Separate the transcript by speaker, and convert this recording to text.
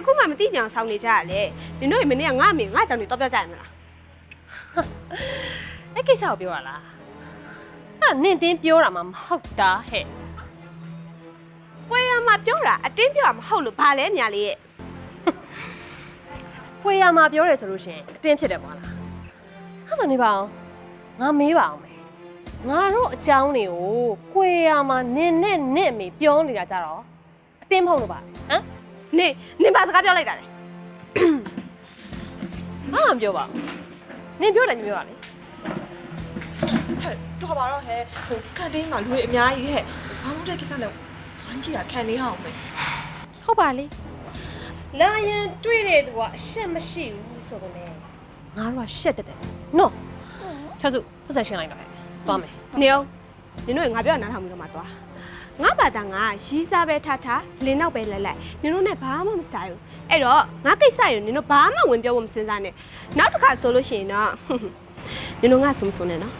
Speaker 1: အခုမှမသိကြအောင်ဆောင်းနေကြရလေနင်တို့မနေ့ကငါအမေငါကြောင့်နေတော့ပြောကြရမလား
Speaker 2: အဲ့ကိစ္စကိုပြောရလားအဲ့ဒါနင့်တင်းပြောတာမှမဟုတ်တာဟဲ့
Speaker 1: ပွဲရမှာပြောတာအတင်းပြောတာမဟုတ်လို့ဘာလဲမြာလေးရဲ့
Speaker 2: ဖွေရမှာပြောတယ်ဆိုလို့ရှရင်အတင်းဖြစ်တယ်ပေါ့လားအဲ့ဒါနေပါအောင်ငါမေးပါအောင်မယ်ငါတို့အကြောင်းတွေကိုဖွေရမှာနင်နဲ့နင့်အမေပြောနေတာကြတော့အတင်းမဟုတ်လို့ပါဟမ်
Speaker 1: နေနင်ဘာစကားပြောလိုက်တာလဲ
Speaker 2: ဘာမှမပြောပါဘူးနင်ပြောတယ်ညပြောပါလေ
Speaker 3: ဟဲ့တော်ပါတော့ဟဲ့ဟိုကန်တင်းမှာလူတွေအများကြီးဟဲ့ဘာမှမတဲ့ကိစ္စနဲ့ဝမ်းကြည့်တာခံနေအောင်ပဲ
Speaker 2: ဟုတ်ပါလေလာရင်တွေ့တဲ့သူကအရှက်မရှိဘူးဆိုတော့လေငါတို့ကရှက်တက်တယ်နော်ချက်စုပတ်ဆက်ရှင်းလိုက်တော့ဟဲ့သွားမယ်
Speaker 1: နေအောင်နင်တို့ကငါပြောတာနားထောင်ပြီးတော့မှသွား ငါဘာသာငါရီးစားပဲထားထားလင်းနောက်ပဲလက်လိုက်နင်တို့နဲ့ဘာမှမဆိုင်ဘူးအဲ့တော့ငါကိစ္စရနင်တို့ဘာမှဝင်ပြောဖို့မစင်စားနဲ့နောက်တစ်ခါဆိုလို့ရှိရင်တော့နင်တို့ငါစုံစုံနေနော်